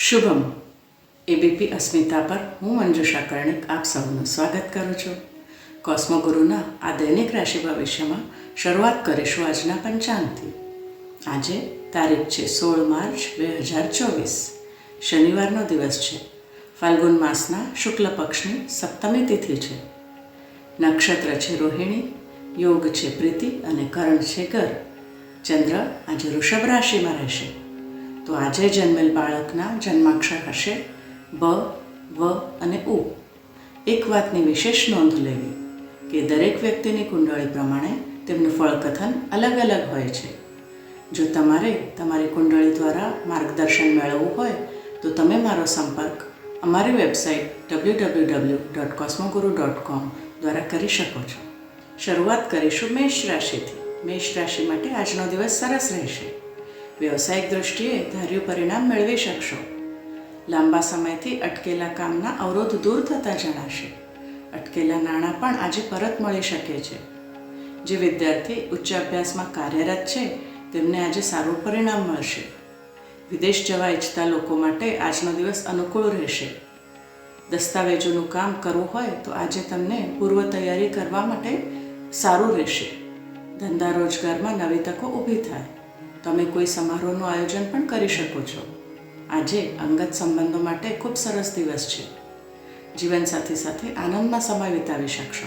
Shubham. ABP અસ્મિતા પર હું મંજુષા કર્ણિક આપ સૌનું સ્વાગત કરું છું. કોસ્મોગુરુના આ દૈનિક રાશિ ભવિષ્યમાં શરૂઆત કરીશું આજના પંચાંગથી. આજે તારીખ છે સોળ માર્ચ બે હજાર ચોવીસ. શનિવારનો દિવસ છે. ફાલ્ગુન માસના શુક્લ પક્ષની સપ્તમી તિથિ છે. નક્ષત્ર છે રોહિણી, યોગ છે પ્રીતિ અને કરણ છે ગર ચંદ્ર આજે વૃષભ રાશિમાં રહેશે. તો આજે જન્મેલ બાળકના જન્માક્ષર હશે બ, વ અને ઉ. એક વાતની વિશેષ નોંધ લેવી કે દરેક વ્યક્તિની કુંડળી પ્રમાણે તેમનું ફળકથન અલગ અલગ હોય છે. જો તમારે તમારી કુંડળી દ્વારા માર્ગદર્શન મેળવવું હોય, તો તમે મારો સંપર્ક અમારી website W W W dot cosmoguru dot com દ્વારા કરી શકો છો. શરૂઆત કરીશું મેષ રાશિથી. મેષ રાશિ માટે આજનો દિવસ સરસ રહેશે. વ્યવસાયિક દૃષ્ટિએ ધાર્યું પરિણામ મેળવી શકશો. લાંબા સમયથી અટકેલા કામના અવરોધ દૂર થતા જણાશે. અટકેલા નાણાં પણ આજે પરત મળી શકે છે. જે વિદ્યાર્થી ઉચ્ચ અભ્યાસમાં કાર્યરત છે, તેમને આજે સારું પરિણામ મળશે. વિદેશ જવા ઈચ્છતા લોકો માટે આજનો દિવસ અનુકૂળ રહેશે. દસ્તાવેજોનું કામ કરવું હોય તો આજે તમને પૂર્વ તૈયારી કરવા માટે સારું રહેશે. ધંધા રોજગારમાં નવી તકો ઊભી થાય. તમે કોઈ સમારોહનું આયોજન પણ કરી શકો છો. આજે અંગત સંબંધો માટે ખૂબ સરસ દિવસ છે. જીવનસાથી સાથે આનંદમાં સમય વિતાવી શકશો.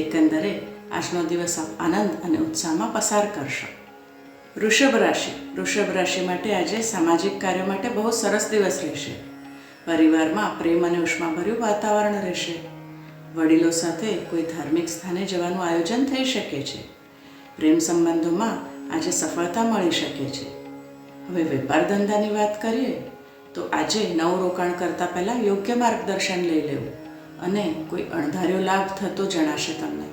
એકંદરે આજનો દિવસ આપ આનંદ અને ઉત્સાહમાં પસાર કરશો. વૃષભ રાશિ. વૃષભ રાશિ માટે આજે સામાજિક કાર્યો માટે બહુ સરસ દિવસ રહેશે. પરિવારમાં પ્રેમ અને ઉષ્માભર્યું વાતાવરણ રહેશે. વડીલો સાથે કોઈ ધાર્મિક સ્થાને જવાનું આયોજન થઈ શકે છે. પ્રેમ સંબંધોમાં આજે સફળતા મળી શકે છે. હવે વેપાર ધંધાની વાત કરીએ, તો આજે નવું રોકાણ કરતાં પહેલાં યોગ્ય માર્ગદર્શન લઈ લેવું અને કોઈ અણધાર્યો લાભ થતો જણાશે તમને.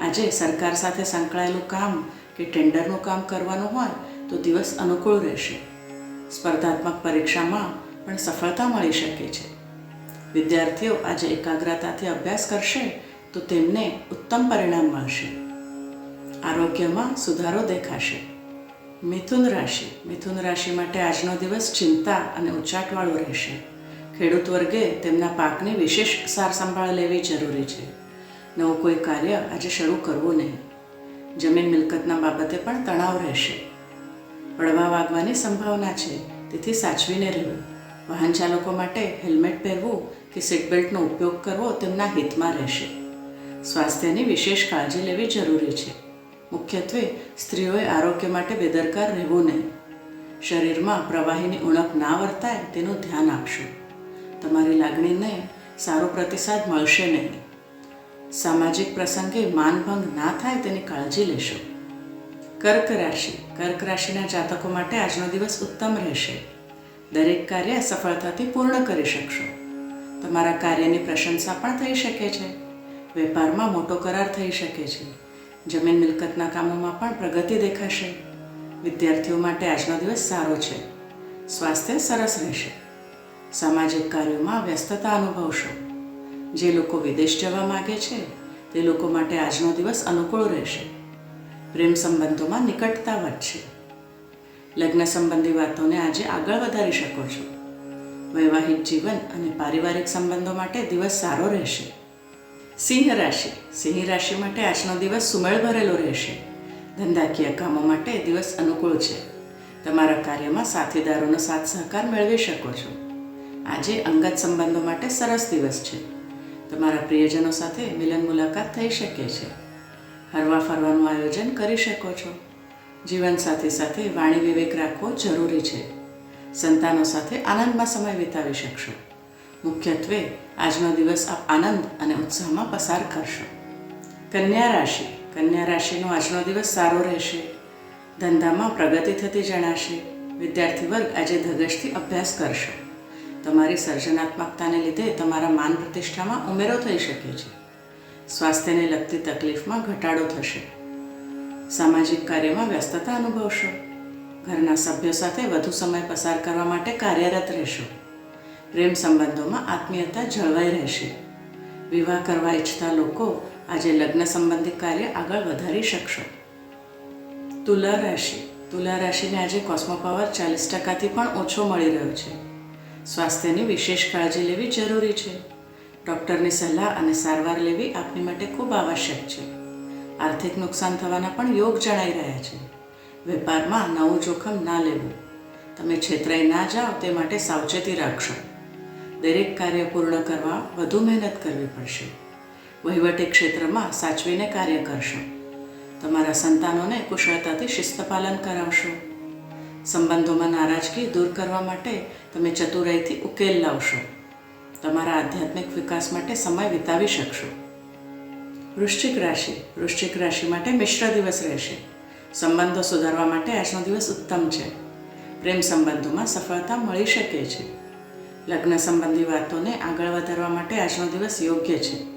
આજે સરકાર સાથે સંકળાયેલું કામ કે ટેન્ડરનું કામ કરવાનું હોય, તો દિવસ અનુકૂળ રહેશે. સ્પર્ધાત્મક પરીક્ષામાં પણ સફળતા મળી શકે છે. વિદ્યાર્થીઓ આજે એકાગ્રતાથી અભ્યાસ કરશે, તો તેમને ઉત્તમ પરિણામ મળશે. આરોગ્યમાં સુધારો દેખાશે. મિથુન રાશિ. મિથુન રાશિ માટે આજનો દિવસ ચિંતા અને ઉચાટવાળો રહેશે. ખેડૂત વર્ગે તેમના પાકની વિશેષ સાર સંભાળ લેવી જરૂરી છે. નવું કોઈ કાર્ય આજે શરૂ કરવું નહીં. જમીન મિલકતના બાબતે પણ તણાવ રહેશે. પડવા વાગવાની સંભાવના છે. તેથી સાચવીને રહેવું. વાહન ચાલકો માટે હેલ્મેટ પહેરવું કે સીટ બેલ્ટનો ઉપયોગ કરવો તેમના હિતમાં રહેશે. સ્વાસ્થ્યની વિશેષ કાળજી લેવી જરૂરી છે. મુખ્યત્વે સ્ત્રીઓએ આરોગ્ય માટે બેદરકાર રહેવું નહીં. શરીરમાં પ્રવાહીની ઉણપ ના વર્તાય તેનું ધ્યાન આપશો. તમારી લાગણીને સારો પ્રતિસાદ મળશે નહીં. સામાજિક પ્રસંગે માનભંગ ના થાય તેની કાળજી લેશો. કર્ક રાશિ. કર્ક રાશિના જાતકો માટે આજનો દિવસ ઉત્તમ રહેશે. દરેક કાર્ય સફળતાથી પૂર્ણ કરી શકશો. તમારા કાર્યની પ્રશંસા પણ થઈ શકે છે. વેપારમાં મોટો કરાર થઈ શકે છે. જમીન મિલકતના કામોમાં પણ પ્રગતિ દેખાશે. વિદ્યાર્થીઓ માટે આજનો દિવસ સારો છે. સ્વાસ્થ્ય સરસ રહેશે. સામાજિક કાર્યોમાં વ્યસ્તતા અનુભવશો. જે લોકો વિદેશ જવા માગે છે, તે લોકો માટે આજનો દિવસ અનુકૂળ રહેશે. પ્રેમ સંબંધોમાં નિકટતા વધશે. લગ્ન સંબંધી વાતોને આજે આગળ વધારી શકો છો. વૈવાહિક જીવન અને પારિવારિક સંબંધો માટે દિવસ સારો રહેશે. સિંહ રાશિ. સિંહ રાશિ માટે આજનો દિવસ સુમેળ ભરેલો રહેશે. ધંધાકીય કામો માટે દિવસ અનુકૂળ છે. તમારા કાર્યમાં સાથીદારોનો સાથ સહકાર મેળવી શકો છો. આજે અંગત સંબંધો માટે સરસ દિવસ છે. તમારા પ્રિયજનો સાથે મિલન મુલાકાત થઈ શકે છે. હરવા ફરવાનું આયોજન કરી શકો છો. જીવનસાથી સાથે વાણી વિવેક રાખવો જરૂરી છે. સંતાનો સાથે આનંદમાં સમય વિતાવી શકશો. મુખ્યત્વે આજનો દિવસ આપ આનંદ અને ઉત્સાહમાં પસાર કરશો. કન્યા રાશિ. કન્યા રાશિનો આજનો દિવસ સારો રહેશે. ધંધામાં પ્રગતિ થતી જણાશે. વિદ્યાર્થી વર્ગ આજે ધગશથી અભ્યાસ કરશો. તમારી સર્જનાત્મકતાને લીધે તમારા માન પ્રતિષ્ઠામાં ઉમેરો થઈ શકે છે. સ્વાસ્થ્યને લગતી તકલીફમાં ઘટાડો થશે. સામાજિક કાર્યમાં વ્યસ્તતા અનુભવશો. ઘરના સભ્યો સાથે વધુ સમય પસાર કરવા માટે કાર્યરત રહેશો. પ્રેમ સંબંધોમાં આત્મીયતા જળવાઈ રહેશે. વિવાહ કરવા ઈચ્છતા લોકો આજે લગ્ન સંબંધિત કાર્ય આગળ વધારી શકશો. તુલા રાશિ. તુલા રાશિને આજે કોસ્મો પાવર ચાલીસ ટકાથી પણ ઓછો મળી રહ્યો છે. સ્વાસ્થ્યની વિશેષ કાળજી લેવી જરૂરી છે. ડૉક્ટરની સલાહ અને સારવાર લેવી આપની માટે ખૂબ આવશ્યક છે. આર્થિક નુકસાન થવાના પણ યોગ જણાઈ રહ્યા છે. વેપારમાં નવું જોખમ ના લેવું. તમે છેતરાઈ ના જાઓ તે માટે સાવચેતી રાખશો. દરેક કાર્ય પૂર્ણ કરવા વધુ મહેનત કરવી પડશે. વહીવટી ક્ષેત્રમાં સાચવીને કાર્ય કરશો. તમારા સંતાનોને કુશળતાથી શિસ્તપાલન કરાવશો. સંબંધોમાં નારાજગી દૂર કરવા માટે તમે ચતુરાઈથી ઉકેલ લાવશો. તમારા આધ્યાત્મિક વિકાસ માટે સમય વિતાવી શકશો. વૃશ્ચિક રાશિ વૃશ્ચિક રાશિ માટે મિશ્ર દિવસ રહેશે. સંબંધો સુધારવા માટે આજનો દિવસ ઉત્તમ છે. પ્રેમ સંબંધોમાં સફળતા મળી શકે છે. લગ્ન સંબંધી વાતોને આગળ વધારવા માટે આજનો દિવસ યોગ્ય છે.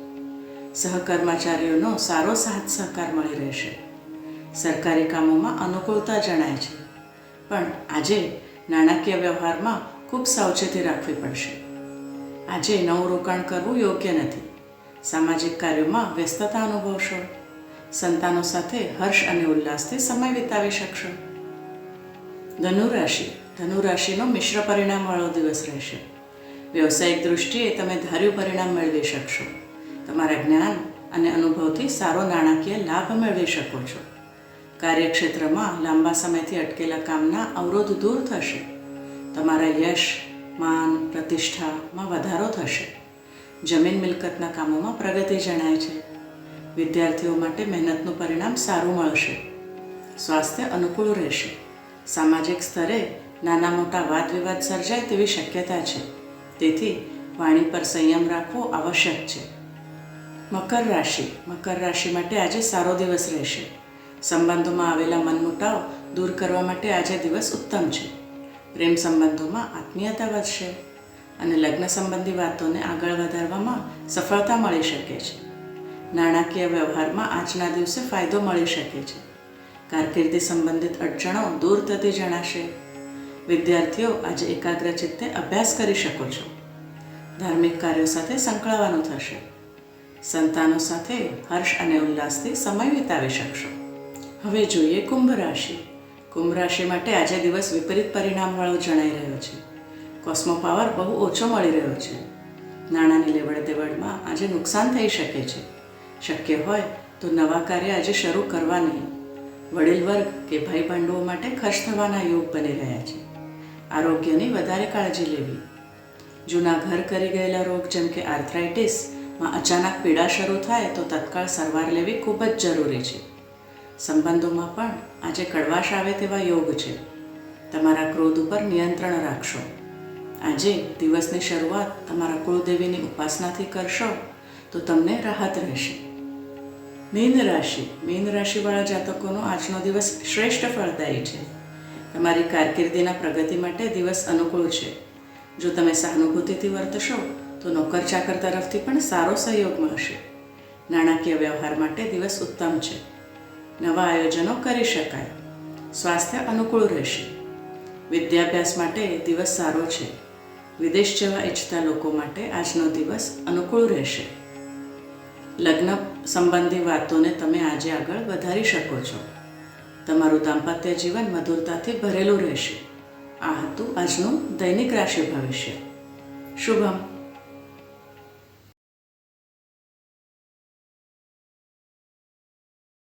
સહકર્મચારીઓનો સારો સાથ સહકાર મળી રહેશે. સરકારી કામોમાં અનુકૂળતા જણાય છે. પણ આજે નાણાકીય વ્યવહારમાં ખૂબ સાવચેતી રાખવી પડશે. આજે નવું રોકાણ કરવું યોગ્ય નથી. સામાજિક કાર્યોમાં વ્યસ્તતા અનુભવશો. સંતાનો સાથે હર્ષ અને ઉલ્લાસથી સમય વિતાવી શકશો. ધનુ રાશિ ધનુ રાશિનો મિશ્ર પરિણામવાળો દિવસ રહેશે. વ્યવસાયિક દૃષ્ટિએ તમે ધાર્યું પરિણામ મેળવી શકશો. તમારા જ્ઞાન અને અનુભવથી સારો નાણાકીય લાભ મેળવી શકો છો. કાર્યક્ષેત્રમાં લાંબા સમયથી અટકેલા કામના અવરોધ દૂર થશે. તમારા યશ, માન, પ્રતિષ્ઠામાં વધારો થશે. જમીન મિલકતના કામોમાં પ્રગતિ જણાય છે. વિદ્યાર્થીઓ માટે મહેનતનું પરિણામ સારું મળશે. સ્વાસ્થ્ય અનુકૂળ રહેશે. સામાજિક સ્તરે નાના મોટા વાદ વિવાદ સર્જાય તેવી શક્યતા છે. તેથી વાણી પર સંયમ રાખવો આવશ્યક છે. મકર રાશિ. મકર રાશિ માટે આજે સારો દિવસ રહેશે. સંબંધોમાં આવેલા મનમુટાવ દૂર કરવા માટે આજે દિવસ ઉત્તમ છે. પ્રેમ સંબંધોમાં આત્મીયતા વધશે અને લગ્ન સંબંધી વાતોને આગળ વધારવામાં સફળતા મળી શકે છે. નાણાકીય વ્યવહારમાં આજના દિવસે ફાયદો મળી શકે છે. કારકિર્દી સંબંધિત અડચણો દૂર થતી જણાશે. વિદ્યાર્થીઓ આજે એકાગ્ર ચિત્તે અભ્યાસ કરી શકો છો. ધાર્મિક કાર્યો સાથે સંકળાવાનું થશે. સંતાનો સાથે હર્ષ અને ઉલ્લાસથી સમય વિતાવી શકશો. હવે જોઈએ કુંભ રાશિ. કુંભ રાશિ માટે આજે દિવસ વિપરીત પરિણામવાળો જણાઈ રહ્યો છે. કોસ્મો પાવર બહુ ઓછો મળી રહ્યો છે. નાણાંની લેવડ દેવડમાં આજે નુકસાન થઈ શકે છે. શક્ય હોય તો નવા કાર્ય આજે શરૂ કરવા નહીં. વડીલ વર્ગ કે ભાઈ ભાંડુઓ માટે ખર્ચ થવાના યોગ બની રહ્યા છે. આરોગ્યની વધારે કાળજી લેવી. જૂના ઘર કરી ગયેલા રોગ જેમ કે આર્થરાઇટિસમાં અચાનક પીડા શરૂ થાય તો તત્કાળ સારવાર લેવી ખૂબ જ જરૂરી છે. સંબંધોમાં પણ આજે કડવાશ આવે તેવા યોગ છે. તમારા ક્રોધ ઉપર નિયંત્રણ રાખશો. આજે દિવસની શરૂઆત તમારા કુળદેવીની ઉપાસનાથી કરશો તો તમને રાહત રહેશે. મીન રાશિ. મીન રાશિવાળા જાતકોનો આજનો દિવસ શ્રેષ્ઠ ફળદાયી છે. તમારી કારકિર્દીના પ્રગતિ માટે દિવસ અનુકૂળ છે. જો તમે સહાનુભૂતિથી વર્તશો, તો નોકર ચાકર તરફથી પણ સારો સહયોગ મળશે નાણાકીય વ્યવહાર માટે દિવસ ઉત્તમ છે. નવા આયોજનો કરી શકાય. સ્વાસ્થ્ય અનુકૂળ રહેશે. વિદ્યાભ્યાસ માટે દિવસ સારો છે. વિદેશ જવા ઈચ્છતા લોકો માટે આજનો દિવસ અનુકૂળ રહેશે. લગ્ન સંબંધી વાતોને તમે આજે આગળ વધારી શકો છો. તમારું દાંપત્ય જીવન મધુરતાથી ભરેલું રહેશે. આ હતું આજનું દૈનિક રાશિ ભવિષ્ય. શુભમ.